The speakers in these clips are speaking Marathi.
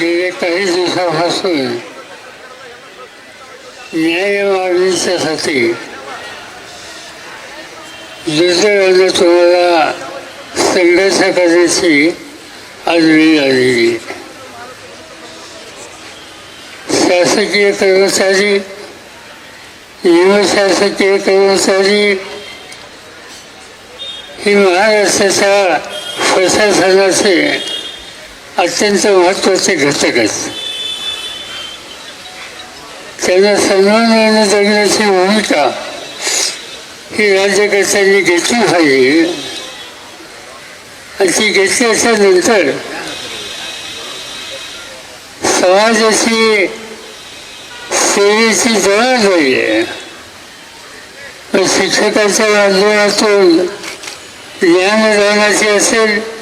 गेल्या काही दिवसापासून न्याय मागणीच्यासाठी दुसऱ्या तुम्हाला संघर्ष करण्याची आज वेळ आलेली. शासकीय कर्मचारी निमशासकीय कर्मचारी ही महाराष्ट्राच्या प्रशासनाचे अत्यंत महत्त्वाचे घटक आहेत. त्यांना सन्मानाने जगण्याची भूमिका ही राज्यकर्त्यांनी घेतली पाहिजे? आणि ती घेतल्याच्या नंतर समाजाची सेवेची जबाबदारी आहे. मग शिक्षकाच्या माध्यमातून ज्ञानदानाची असेल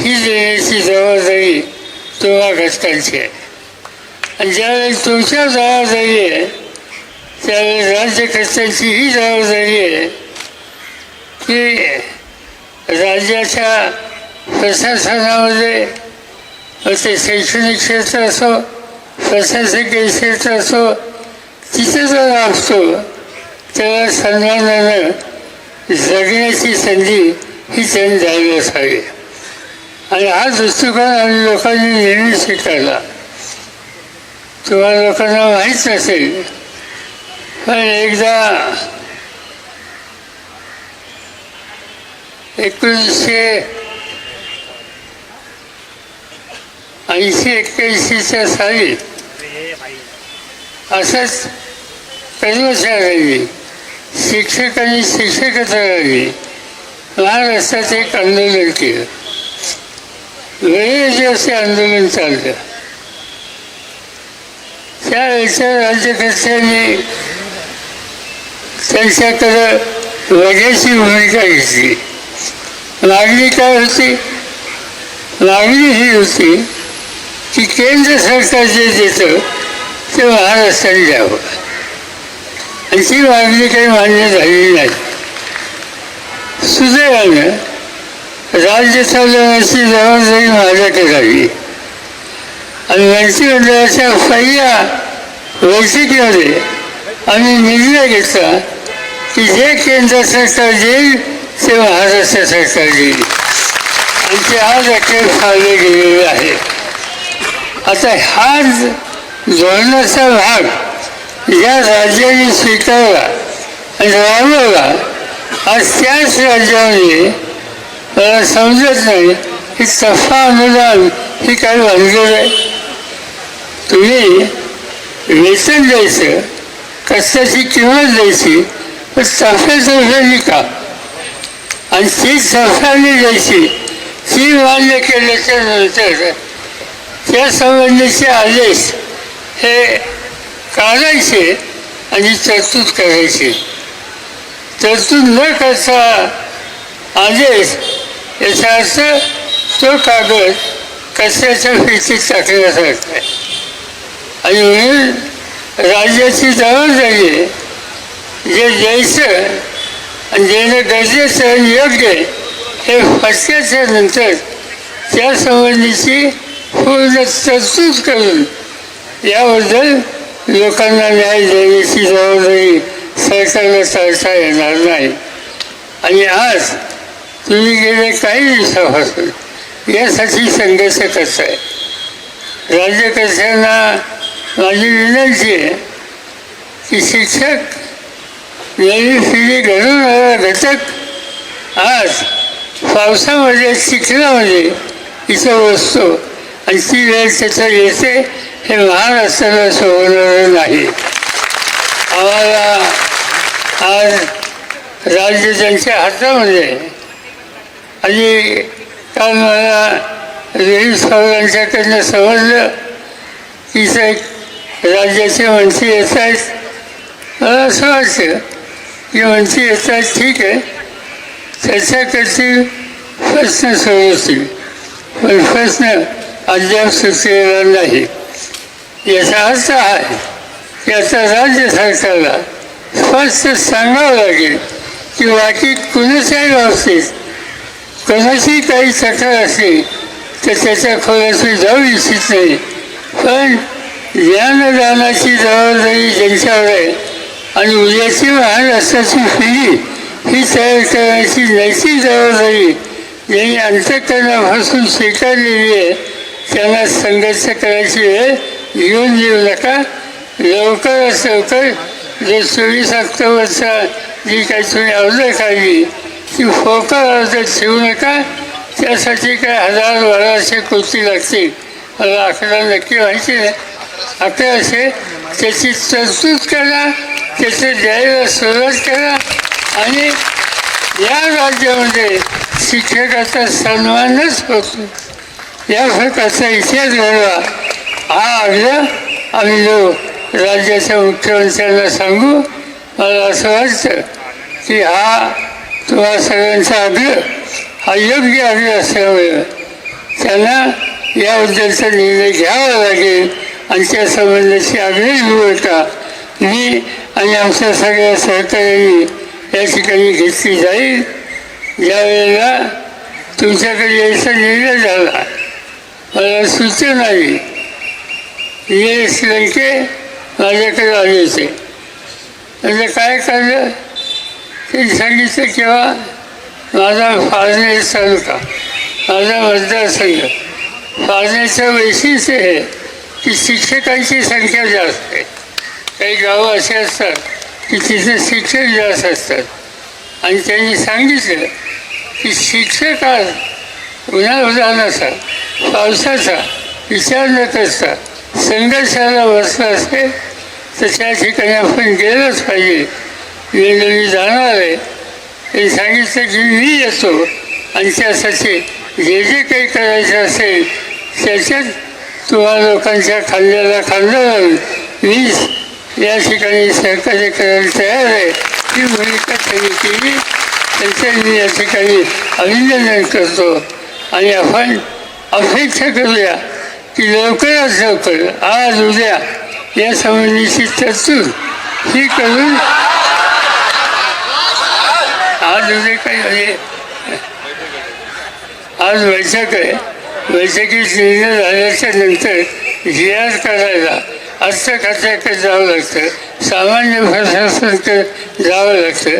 ही देण्याची जबाबदारी तुम्हा घटकांची आहे आणि ज्यावेळेस तुमच्या जबाबदारी आहे त्यावेळेस राज्यकर्त्यांची ही जबाबदारी आहे. की राज्याच्या प्रशासनामध्ये ते शैक्षणिक क्षेत्र असो प्रशासकीय क्षेत्र असो तिथे जर असतो तेव्हा सन्मानानं जगण्याची संधी ही त्यांनी द्यावी असावी. आणि हा दृष्टिकोन आम्ही लोकांनी नेहमी स्वीकारला. तुम्हाला लोकांना माहीत नसेल पण एकदा एकोणीसशे ऐंशी एक्क्याऐंशीच्या साली असंच कर्मचाऱ्यांनी शिक्षकांनी शिक्षकता शिक्षकेतरांनी महाराष्ट्रात एक आंदोलन केलं. वेळेचे असे आंदोलन चाललं त्यावेळेच्या राज्यकर्त्यांनी त्यांच्याकडं वजाची भूमिका घेतली. मागणी काय होती? मागणी ही होती की केंद्र सरकार जे देतं ते महाराष्ट्राने द्यावं. आणि ती मागणी काही मान्य झालेली नाही. सुदैवानं राज्य चालवण्याची जबाबदारी माझ्याकडे राहिली आणि मंत्रिमंडळाच्या पहिल्या बैठकीमध्ये आम्ही निर्णय घेतला की जे केंद्र सरकार देईल ते महाराष्ट्र सरकार देईल आणि ते आज अखेर फाळले गेलेले आहे आता हा धोरणाचा भाग या राज्याने स्वीकारला आणि राबवला आज त्याच राज्यामध्ये मला समजत नाही. की सफा अनुदान ही काय भानगड आहे? तुम्ही वेतन द्यायचं कष्टाची किंमत द्यायची पण सफेतर्फे का आणि ती सफाने द्यायची ती मान्य केल्याच्यानंतर त्या संबंधीचे आदेश हे काढायचे आणि तरतूद करायची. तरतूद न करता आदेश याचा अर्थ तो कागद कचऱ्याच्या फिरतीत टाकण्यासारखा आहे आणि म्हणून राज्याची जबाबदारी आहे जे द्यायचं आणि देणं गरजेचं योग्य आहे हे फटक्याच्या नंतर त्यासंबंधीची पूर्ण तरतूद करून याबद्दल लोकांना न्याय देण्याची जबाबदारी सरकारला टाळता येणार नाही. आणि आज तुम्ही गेले काही दिवसापासून यासाठी संघर्ष करताय राज्यकर्त्यांना माझी विनंती आहे की शिक्षक नवी पिढी घडवणारा घटक आज पावसामध्ये चिखलामध्ये इथं बसतो आणि ती वेळ त्याचं येते हे महाराष्ट्राला सोडवणारं नाही आम्हाला आज राज्य त्यांच्या हातामध्ये आहे. आणि काल मला रवी साहेबांच्याकडनं समजलं. की साहेब राज्याचे मंत्री येत आहेत मला असं वाटतं की मंत्री येत आहेत ठीक आहे. चर्चा करतील प्रश्न सोडवतील पण प्रश्न अद्याप सुचलेला नाही. याचा अर्थ आहे की आता राज्य सरकारला स्पष्ट सांगावं लागेल की बाकी कुणाच्याही बाबतीत कोणाची काही तक्रार असली तर त्याच्या खोलात जाऊ इच्छित नाही. पण ज्ञानदानाची जबाबदारी ज्यांच्यावर आहे आणि उद्याची महाराष्ट्राची पिढी ही तयार करण्याची नैतिक जबाबदारी ज्यांनी अंतकरणापासून स्वीकारलेली आहे त्यांना संघर्ष करायची वेळ येऊन देऊ नका. लवकरात लवकर जो चोवीस ऑक्टोबरचा जी काही तुम्ही अर्ज काढली ती फोकर अर्ज ठेवू नका. त्यासाठी काय हजार बाराशे कृती लागतील. मला आकडा नक्की माहिती नाही अकराशे त्याची तरतूद करा. त्याचे द्यायला सुरुवात करा. आणि या राज्यामध्ये शिक्षकाचा सन्मानच होतो. या प्रकारचा इतिहास घडवा. हा आग्रह आम्ही जो राज्याच्या मुख्यमंत्र्यांना सांगू मला असं वाटतं की हा किंवा सगळ्यांचा आग्रह हा योग्य आग्रह असल्यामुळे त्यांना याबद्दलचा निर्णय घ्यावा लागेल आणि त्या संबंधाची आग्रही भूमिका मी आणि आमच्या सगळ्या सहकार्यांनी या ठिकाणी घेतली जाईल. ज्यावेळेला तुमच्याकडे यायचा निर्णय झाला मला सूचना आली ये श्रीलंके माझ्याकडे आले होते. म्हणजे काय करलं ते सांगितलं किंवा माझा फाळणे तालुका माझा मतदारसंघ फाजण्याचं वैशिष्ट्य हे की शिक्षकांची संख्या जास्त आहे. काही गावं असे असतात की तिथे शिक्षक जास्त असतात. आणि त्यांनी सांगितलं की शिक्षक आज उन्हाळ्याचा पावसाचा विचार न करता संघर्षाला बसला असते तर त्या ठिकाणी आपण गेलंच पाहिजे. वेळोवेळी जाणार आहे. हे सांगितलं की मी येतो. आणि त्यासाठी जे जे काही करायचं असेल त्याच्यात तुम्हा लोकांच्या खाल्ल्याला खाल्लं लावून वीज या ठिकाणी सहकार्य करायला तयार आहे. ही भूमिका त्यांनी केली. त्यांचं मी या ठिकाणी अभिनंदन करतो. आणि आपण अपेक्षा करूया की लवकरात लवकर आज उद्या या संबंधीची तरतूद ही करून आज उद्या काही म्हणजे आज वैशाख आहे. वैशाखी निर्णय झाल्याच्यानंतर जी आर करायला अर्थ खात्याकडे जावं लागतं. सामान्य प्रशासनाकडे जावं लागतं.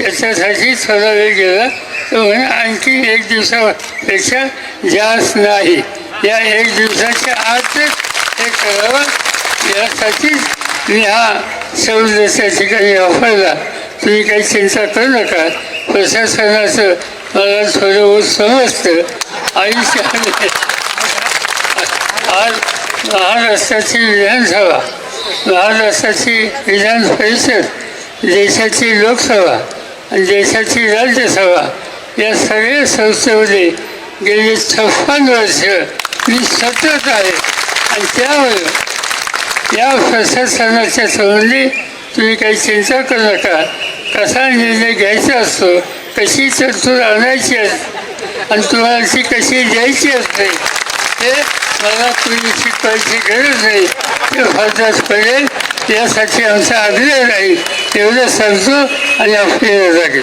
त्याच्यासाठी थोडा वेळ गेला. तर म्हणजे आणखी एक दिवसापेक्षा जास्त नाही. या एक दिवसाच्या आतच हे करावं. यासाठीच मी हा शब्द त्या ठिकाणी वापरला. तुम्ही काही चिंता करू नका. प्रशासनाचं मला थोडं समजतं आयुष्याने आज महाराष्ट्राची विधानसभा महाराष्ट्राची विधान परिषद देशाची लोकसभा आणि देशाची राज्यसभा या सगळ्या संस्थेमध्ये गेली छप्पन वर्ष मी सतत आहे आणि त्यामुळे या प्रशासनाच्या संबंधी तुम्ही काही चिंता करू नका कसा निर्णय घ्यायचा असतो कशी तरतूद आणायची असते आणि तुम्हाला ती कशी द्यायची असते हे मला तुम्ही शिकवायची गरज नाही ते फारच पडेल यासाठी आमचा आग्रह राहील. एवढं सांगतो आणि आपली लागेल